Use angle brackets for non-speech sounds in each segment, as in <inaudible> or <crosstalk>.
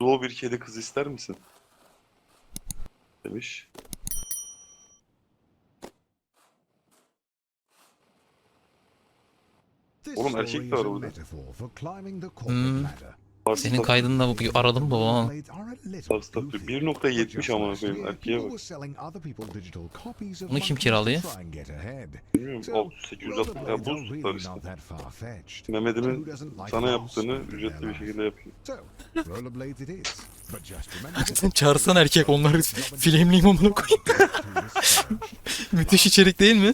Doğu bir kedi kız ister misin? Demiş. Oğlum erkek de var burada. Senin kaydında bu bir aradım da. Varsa tat- 1.70 amına koyayım erkeğe bak. Bunu kim kiralıyor? Bilmiyorum 600 860 ya bu tutar işte. Mehmet'imin sana yaptığını ücretli bir şekilde yapıyor. Sen <laughs> çağırsan erkek onları filmleyeyim amına koyayım. <laughs> Müthiş içerik değil mi?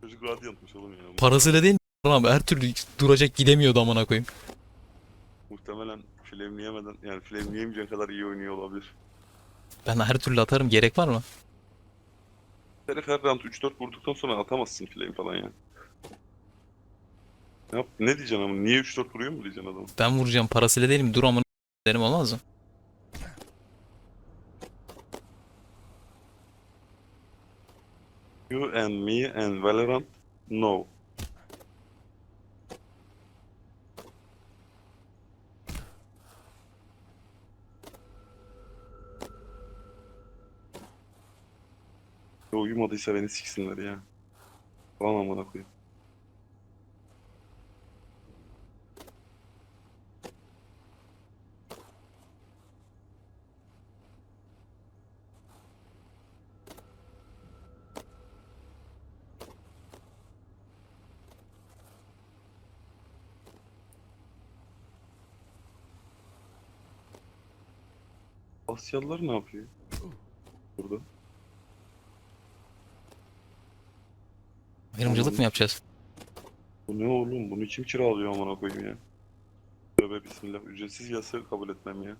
Çocuk radyantmış oğlum ya. Parasıyla değil mi? <laughs> Abi her türlü duracak gidemiyordu amına koyayım. Muhtemelen flamleyemeden yani flamleyemeyeceğin kadar iyi oynuyor olabilir. Ben her türlü atarım gerek var mı? Herif her round 3-4 vurduktan sonra atamazsın flame falan ya. Ne, yap, ne diyeceksin ama niye 3-4 vuruyor mu diyeceksin adama. Ben vuracağım parasıyla değil mi? Dur amına derim olmaz mı? You and me and Valorant no. Yo uyumadıysa beni siksinler ya. Falan amına koyayım. Asyalılar ne yapıyor? Burada. Ayrımcılık mı yapacağız? Bu ne oğlum? Bunu kim kiralıyor amına koyayım ya? Tövbe bismillah. Ücretsiz yasa kabul etmem ya.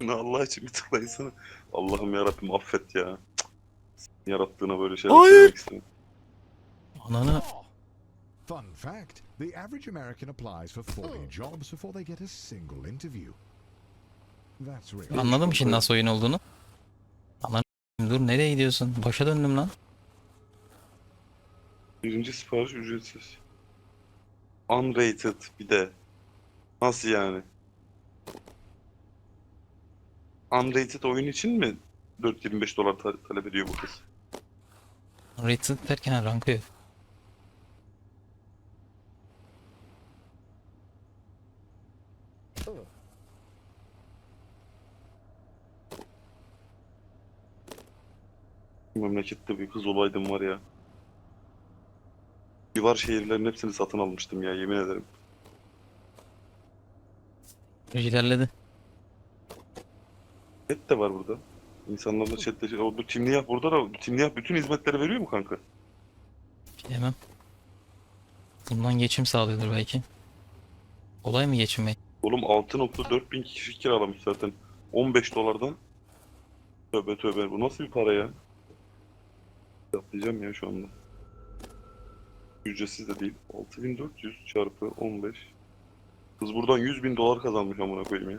Şunu Allah için bir tıklaysana. Allah'ım yarabbim affet ya. Cık. Yarattığına böyle şeyler Hayır. söylemek istemiyorum. Ananı Fun fact the average American applies for 40 jobs before they get a single interview. That's real. anladım şimdi nasıl oyun olduğunu. Ananı dur nereye gidiyorsun? Başa döndüm lan. Birinci sipariş ücretsiz. Unrated bir de. Nasıl yani? Unrated oyun için mi 4.25 dolar ta- talep ediyor bu kız? Rated derken rankı yok. Memlekette bir kız olaydım var ya. Civar şehirlerin hepsini satın almıştım ya yemin ederim. İlerledi. Chat de var burada. İnsanlarla chatte... O, bu Timniyah burada da Timniyah bütün hizmetleri veriyor mu kanka? Bilemem. Bundan geçim sağlıyordur belki. Olay mı geçinmek? Oğlum 6.4 bin kişi kiralamış zaten. 15 dolardan. Tövbe tövbe bu nasıl bir para ya? Yaplayacağım ya şu anda. Ücretsiz de değil. 6400 çarpı 15. Kız buradan 100 bin dolar kazanmış amına koyayım ya.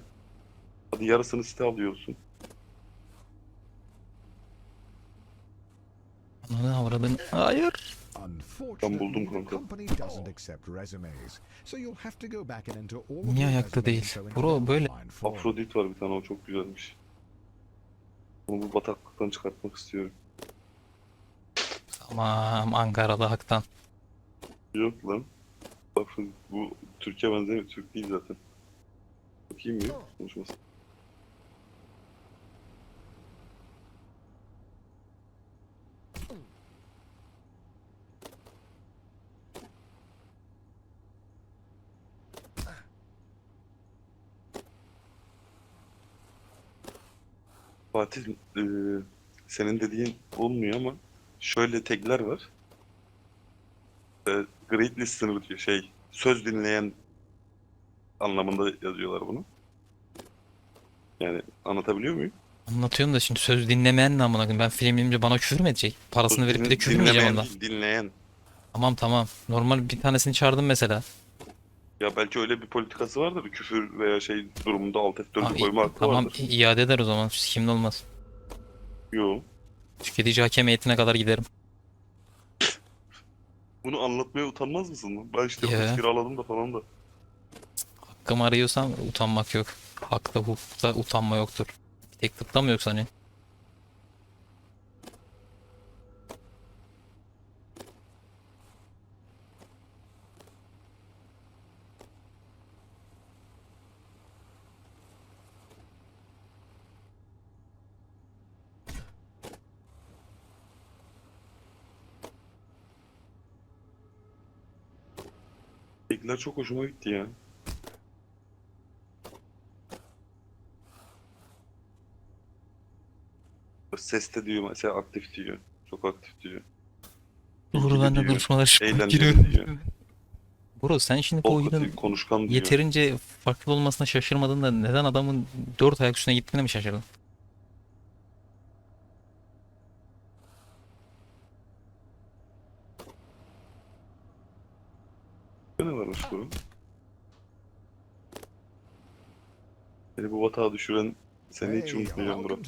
Hadi yarısını site alıyorsun. Ananı avradın. Hayır. Unfortunately, buldum kanka. Niye ayakta değil? Bro, böyle-. Afrodit var bir tane o çok güzelmiş. Onu bu bataklıktan çıkartmak istiyorum. Tamam Ankaralı haktan. Yok lan. Afrodit bu Türkiye benzemiyor. Türk değil zaten. Bakayım mı? Konuşmasın. Fatih, eee, senin dediğin olmuyor ama şöyle tagler var. E, great listener diyor şey söz dinleyen anlamında yazıyorlar bunu. Yani anlatabiliyor muyum? Anlatıyorum da şimdi söz dinlemeyen ne amına koyayım? Ben filmleyince bana küfür mü edecek? Parasını verip bir de küfür mü Dinlemeyen ondan? değil, dinleyen. Tamam tamam. Normal bir tanesini çağırdım mesela. Ya belki öyle bir politikası vardır. Küfür veya şey durumunda alt F4'ü Tamam, koyma hakkı tamam vardır. iade eder o zaman. Kimde olmaz. Yo. Tüketici hakem heyetine kadar giderim. Bunu anlatmaya utanmaz mısın lan? Ben işte Ya. kız kiraladım da falan da. hakkımı arıyorsam utanmak yok. Hakta hukukta utanma yoktur. Tek tıkta mı yoksa hani? Tekler çok hoşuma gitti ya. Seste diyor mesela aktif diyor. Çok aktif diyor. Bro İlgili ben de diyor. duruşmalara çıkmak Eğlenceli giriyorum. diyor. Bro sen şimdi bu oyunun konuşkan diyor. yeterince farklı olmasına şaşırmadın da neden adamın dört ayak üstüne gittiğine mi şaşırdın? Ne varmış bu? Beni bu batağa düşüren seni hiç unutmayacağım bro.